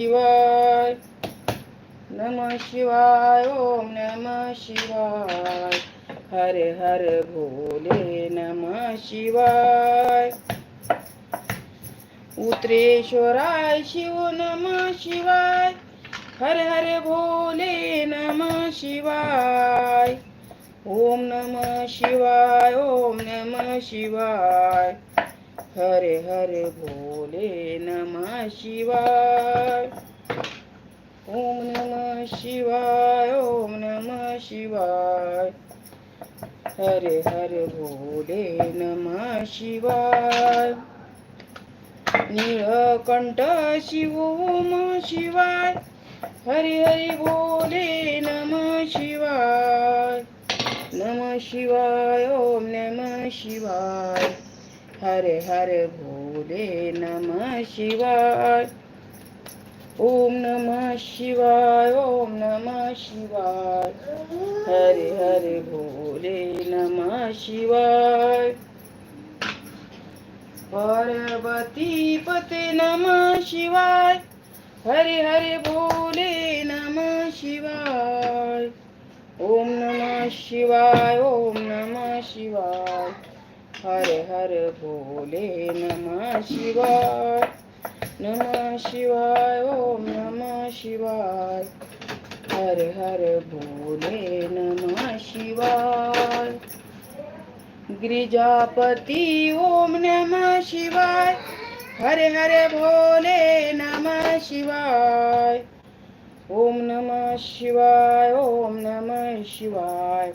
शिवाय नम शिवाय ओम नम शिवाय हरे हर भोले नम शिवाय उत्रेश्वराय शिव नम शिवाय हरे हरे भोले नम शिवाय ओम नम शिवाय ओम नम शिवाय हर हर भोले नमः शिवाय. ओम नमः शिवाय ओम नमः शिवाय. हर हर भोले नमः शिवाय. निळकंठ शिव ओम शिवाय. हरि हरि भोले नमः शिवाय. नमः शिवाय ओम नमः शिवाय. हर हर भोले नमः शिवाय। ओम नमः शिवाय ओम नमः शिवाय। हरे हरे भोले नमः शिवाय। पार्वती पते नमः शिवाय। हरे हरे भोले नमः शिवाय। ओम नमः शिवाय ओम नमः शिवाय। हरे हर भोले नमः शिवाय। नमः शिवाय, ओम नमः शिवाय। हर हर भोले नमः शिवाय। गिरिजापति, ओम नमः शिवाय। हरे हर भोले नमः शिवाय। ओम नमः शिवाय, ओम नमः शिवाय।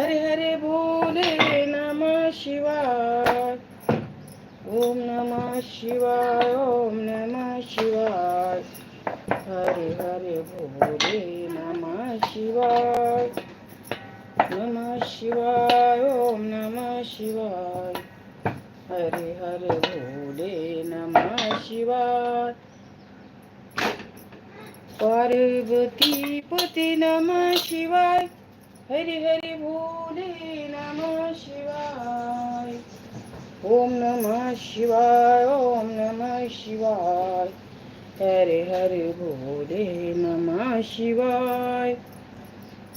हरे हरे भोले नमः शिवाय. ओम नमः शिवाय ओम नमः शिवाय. हरे हरे भोले नमः शिवाय. नमः शिवाय ओम नमः शिवाय. हरे हरे भोले नमः शिवाय. पार्वती पती नमः शिवाय. हरे हरे भोले नमः शिवाय. ओम नमः शिवाय ओम नमः शिवाय. हरे हरे भोले नमः शिवाय.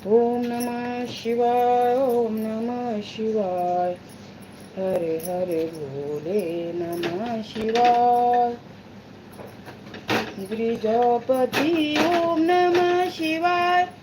ओम नमः शिवाय ओम नमः शिवाय. हरे हरे भोले नमः शिवाय. गिरिजापति ओम नमः शिवाय.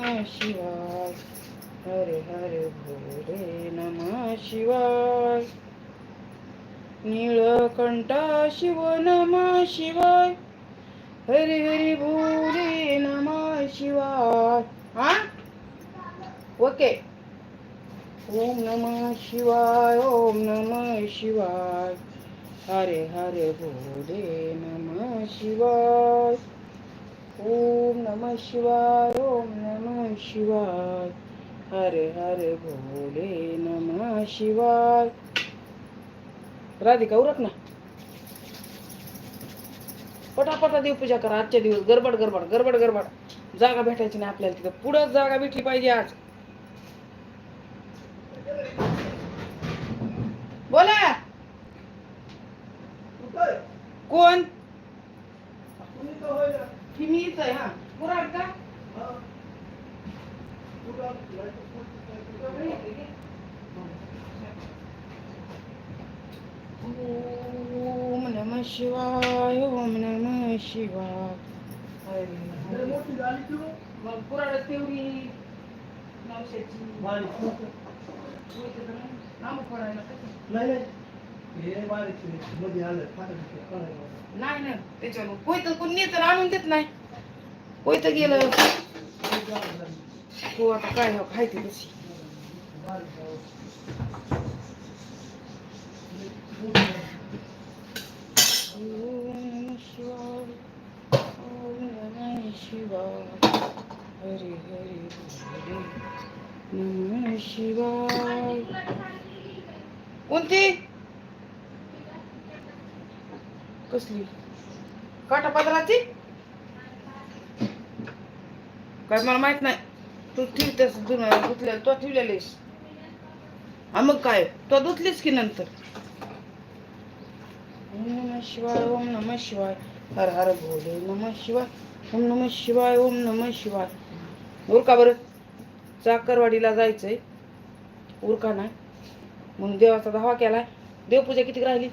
नमः शिवाय. हरे हरे भोले नमः शिवाय. नीळकंठा शिव नमः शिवाय. हरि हरि बोले नमः शिवाय. हा ओके. ओम नमः शिवाय ओम नमः शिवाय. हरे हरे बोले नमः शिवाय. ओम नमः शिवाय ओम नमः शिवाय। हरे हरे भोले नमः शिवाय। राधिका उरक ना। पटापटा देव पूजा करा आजच्या दिवस गडबड गडबड गडबड गडबड. जागा भेटायची नाही आपल्याला तिथं. पुढं जागा भेटली पाहिजे आज. बोला. कोण? की मीच आहे हा कुराड का ओम नमः शिवाय ओम नमः शिवाय. मग कुराड तेवढी नवशाची नाम पडायला कसं? नाही नाही ना त्याच्यावर कोई तर कोणी तर आणून देत नाही. कोई तर गेलं. हो आता काय हो खायची तशी. ओम नमः शिवाय ओम हरे हरे हरे शिवाय कोणती? कसली? काटा पदराची काय मला माहीत नाही. तू ठेवतेस धुतले धुतल्या तो ठेवलेलीस हा मग काय? तो धुतलीस की नंतर? ओम नमः शिवाय ओम नमः शिवाय. हर हर भोले नमः शिवाय. ओम नमः शिवाय ओम नमः शिवाय. उरका बरं. चाकरवाडीला जायचंय. उरका नाही. म्हणून देवाचा धावा केलाय. देवपूजा किती राहिली?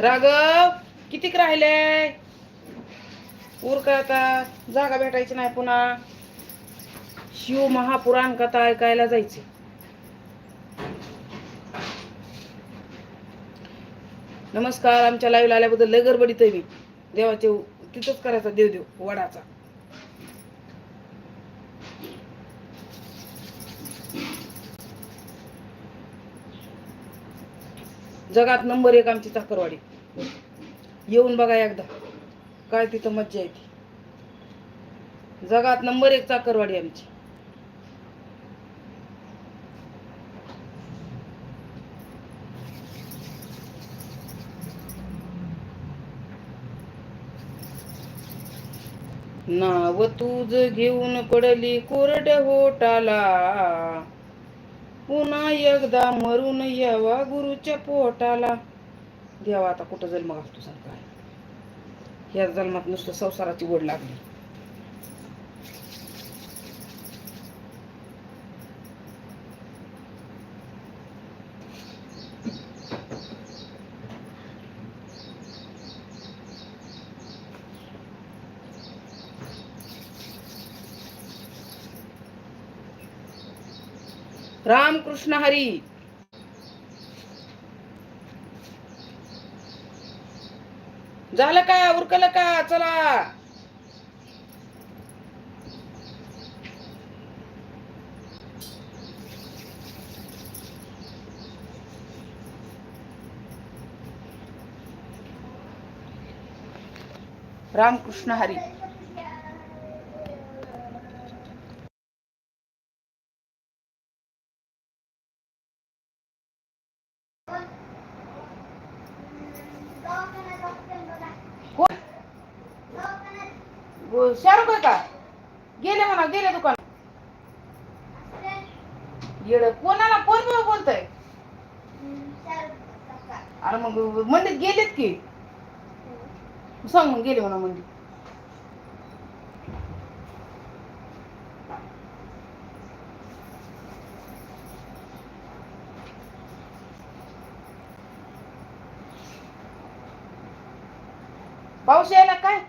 राघव कितीक राहिले उरका आता जागा भेटायची नाही पुन्हा. शिव महापुराण कथा ऐकायला जायचे. नमस्कार आमच्या लाईव्ह आल्याबद्दल लय गडबडीत आहे मी. देवाचे तिथंच करायचा देव देव वडाचा. जगात नंबर एक आमची चाकरवाडी. येऊन बघा एकदा. काय तिथं मज्जा येते. जगात नंबर एक चाकरवाडी आमची. नाव तुझ घेऊन पडली कोरड होटाला. पुन्हा एकदा मरून यावा गुरुच्या पोटाला. देवा आता कुठं जन्म घालतो सांग काय? ह्या जन्मात नुसतं संसाराची ओढ लागली. कृष्ण हरी. झालं का? उरकलं का? चला. रामकृष्ण हरी कोण गो- शाहरुख आहे का गेले म्हणा गेले दुकान येड कोणाला कोण बोलतय? अरे मग मंडीत गेलेत की? सांग मग गेले म्हणा मंडीत. पाऊस यायला काय?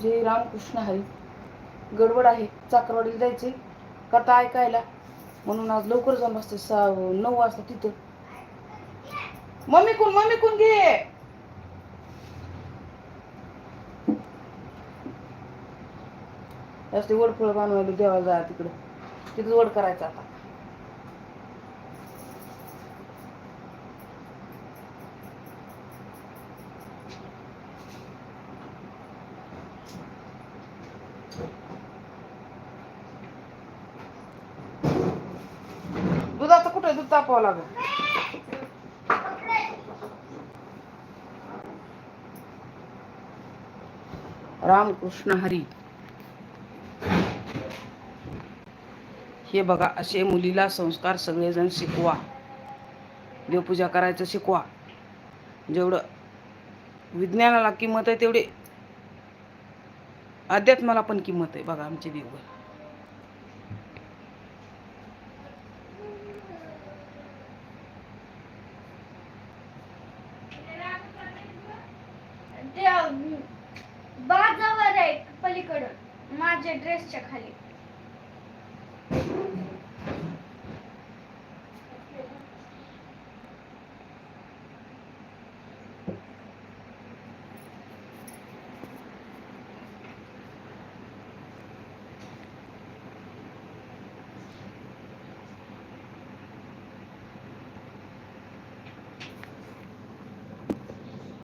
जय रामकृष्ण हरी. गडबड आहे चाकरवाडीला जायचे कथा ऐकायला. म्हणून आज लवकर जाऊन बसते सा नऊ वाजता तिथं. मम्मी कोण मम्मी कोण घे. जास्त वडफळ बनवायला देवाला जा तिकडं. तिथं वड करायचं आता. दुधाचं कुठे दूध तापावं लागेल. रामकृष्ण हरी. हे बघा असे मुलीला संस्कार सगळेजण शिकवा. देवपूजा करायचं शिकवा. जेवढं विज्ञानाला किंमत आहे तेवढे. अध्यात्माला पण किंमत आहे बघा आमची देव खाली